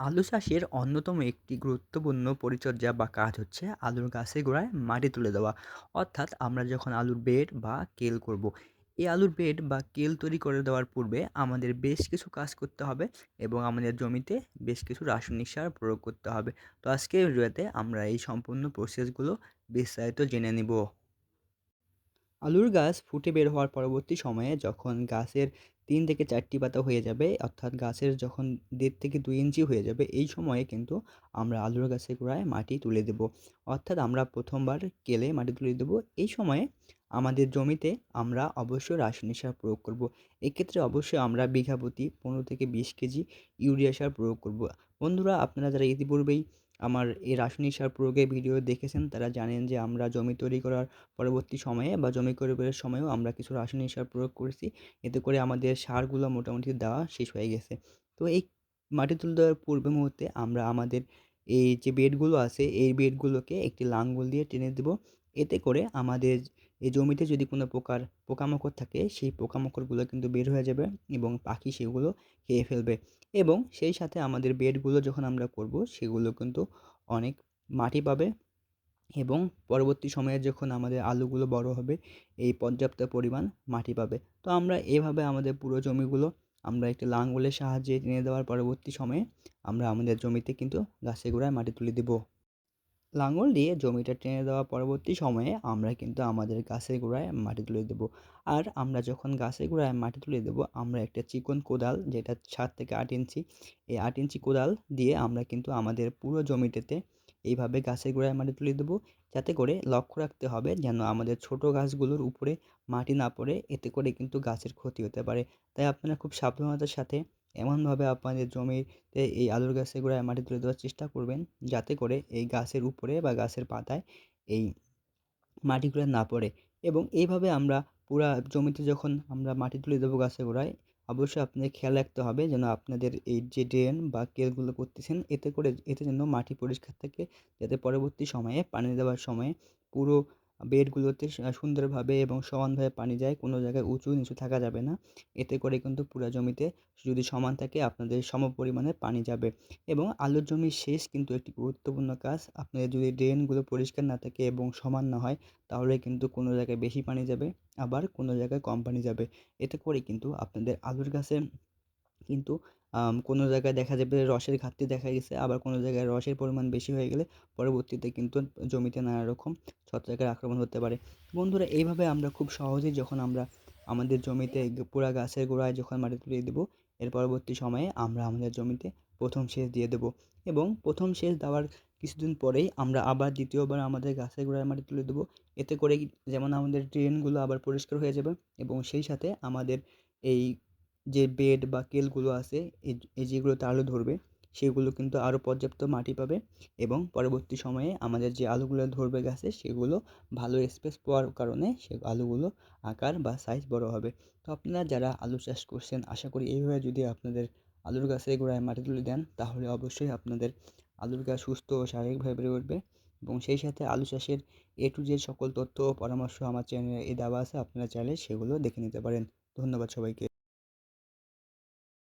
আলু চাষের অন্যতম একটি গুরুত্বপূর্ণ পরিচর্যা বা কাজ হচ্ছে আলুর গাছের গোড়ায় মাটি তুলে দেওয়া অর্থাৎ আমরা যখন আলুর বেড বা কেল করব। এই আলুর বেড বা কেল তৈরি করে দেওয়ার পূর্বে আমাদের বেশ কিছু কাজ করতে হবে এবং আমাদের জমিতে বেশ কিছু রাসায়নিক সার প্রয়োগ করতে হবে তো আজকের ভিডিওতে আমরা এই সম্পূর্ণ প্রসেসগুলো বিস্তারিত জেনে নিব আলুর গাছ ফুটে বের হওয়ার পরবর্তী সময়ে যখন গাছের তিন থেকে চারটি পাতা হয়ে যাবে। অর্থাৎ গাছের যখন দেড় থেকে দুই ইঞ্চি হয়ে যাবে, এই সময়ে কিন্তু আমরা আলুর গাছের গোড়ায় মাটি তুলে দেব। অর্থাৎ আমরা প্রথমবার কেলে মাটি তুলে দেব। এই সময়ে আমাদের জমিতে আমরা অবশ্যই রাসায়নিক সার প্রয়োগ করব। এক্ষেত্রে অবশ্যই আমরা বিঘা প্রতি পনেরো থেকে বিশ কেজি ইউরিয়া সার প্রয়োগ করব। বন্ধুরা, আপনারা যারা ইতিপূর্বেই আমার এই রাসায়নিক সার প্রয়োগের ভিডিও দেখেছেন, তারা জানেন যে আমরা জমি তৈরি করার পরবর্তী সময়ে বা জমি পরিবারের সময়েও আমরা কিছু রাসায়নিক সার প্রয়োগ করেছি। এতে করে আমাদের সারগুলো মোটামুটি দেওয়া শেষ হয়ে গেছে। তো এই মাটি তুলে দেওয়ার পূর্বে মুহূর্তে আমরা আমাদের এই যে বেডগুলো আছে, এই বেডগুলোকে একটি লাঙ্গল দিয়ে টেনে দেব। এতে করে আমাদের এই জমিতে যদি কোনো প্রকার পোকামাকড় থাকে, সেই পোকামাকড়গুলো কিন্তু বের হয়ে যাবে এবং পাখি সেগুলো খেয়ে ফেলবে। এবং সেই সাথে আমাদের বেডগুলো যখন আমরা করব, সেগুলো কিন্তু অনেক মাটি পাবে এবং পরবর্তী সময়ে যখন আমাদের আলুগুলো বড় হবে, এই পর্যাপ্ত পরিমাণ মাটি পাবে। তো আমরা এভাবে আমাদের পুরো জমিগুলো আমরা একটি লাঙলের সাহায্যে টেনে দেওয়ার পরবর্তী সময়ে আমরা আমাদের জমিতে কিন্তু গাছের গোড়ায় মাটি তুলে দেব। লাঙল দিয়ে জমিটা টেনে দেওয়া পরবর্তী সময়ে আমরা কিন্তু আমাদের গাছের গোড়ায় মাটি তুলে দেব। আর আমরা যখন গাছের গোড়ায় মাটি তুলে দেব, আমরা একটা চিকন কোদাল যেটা সাত থেকে আট ইঞ্চি, এই আট ইঞ্চি কোদাল দিয়ে আমরা কিন্তু আমাদের পুরো জমিটাতে এইভাবে গাছের গোড়ায় মাটি তুলে দেবো। যাতে করে লক্ষ্য রাখতে হবে যেন আমাদের ছোট গাছগুলোর উপরে মাটি না পড়ে, এতে করে কিন্তু গাছের ক্ষতি হতে পারে। তাই আপনারা খুব সাবধানতার সাথে এমনভাবে আপনাদের জমিতে এই আলুর গাছের গোড়ায় মাটি তুলে দেওয়ার চেষ্টা করবেন, যাতে করে এই গাছের উপরে বা গাছের পাতায় এই মাটিগুলো না পড়ে এবং এইভাবে আমরা পুরা জমিতে যখন আমরা মাটি তুলে দেবো গাছের গোড়ায়, অবশ্যই আপনাদের খেয়াল রাখতে হবে যেন আপনাদের এই যে ড্রেন বা কেলগুলো করতেছেন, এতে করে এতে যেন মাটি পরিষ্কার থাকে, যাতে পরবর্তী সময়ে পানি দেওয়ার সময়ে পুরো বেডগুলোতে সুন্দরভাবে এবং সমানভাবে পানি যায়, কোনো জায়গায় উঁচু নিচু থাকা যাবে না। এতে করে কিন্তু পুরা জমিতে যদি সমান থাকে, আপনাদের সম পরিমাণে পানি যাবে এবং আলুর জমির শেষ কিন্তু একটি গুরুত্বপূর্ণ কাজ। আপনাদের যদি ড্রেনগুলো পরিষ্কার না থাকে এবং সমান না হয়, তাহলে কিন্তু কোনো জায়গায় বেশি পানি যাবে, আবার কোনো জায়গায় কম পানি যাবে। এতে করে কিন্তু আপনাদের আলুর গাছে কিন্তু কোনো জায়গায় দেখা যাবে রসের ঘাটতি দেখা গেছে, আবার কোনো জায়গায় রসের পরিমাণ বেশি হয়ে গেলে পরবর্তীতে কিন্তু জমিতে নানা রকম ছত্রাকের আক্রমণ হতে পারে। বন্ধুরা, এইভাবে আমরা খুব সহজেই যখন আমরা আমাদের জমিতে পুরা গাছের গোড়ায় যখন মাটি তুলে দেবো, এর পরবর্তী সময়ে আমরা আমাদের জমিতে প্রথম সেচ দিয়ে দেবো এবং প্রথম সেচ দেওয়ার কিছুদিন পরেই আমরা আবার দ্বিতীয়বার আমাদের গাছের গোড়ায় মাটি তুলে দেবো। এতে করে যেমন আমাদের ড্রেনগুলো আবার পরিষ্কার হয়ে যাবে এবং সেই সাথে আমাদের এই যে বেড বা কেলগুলো আছে, এই যেগুলোতে আলু ধরবে, সেগুলো কিন্তু আরও পর্যাপ্ত মাটি পাবে এবং পরবর্তী সময়ে আমাদের যে আলুগুলো ধরবে গাছে, সেগুলো ভালো স্পেস পাওয়ার কারণে সে আলুগুলো আকার বা সাইজ বড় হবে। তো আপনারা যারা আলু চাষ করছেন, আশা করি এইভাবে যদি আপনাদের আলুর গাছের গোড়ায় মাটি তুলে দেন, তাহলে অবশ্যই আপনাদের আলুর গাছ সুস্থ ও শারীরিকভাবে বেড়ে উঠবে এবং সেই সাথে আলু চাষের এ টু জেড সকল তথ্য ও পরামর্শ আমার চ্যানেলে এ দেওয়া আছে, আপনারা চাইলে সেগুলো দেখে নিতে পারেন। ধন্যবাদ সবাইকে।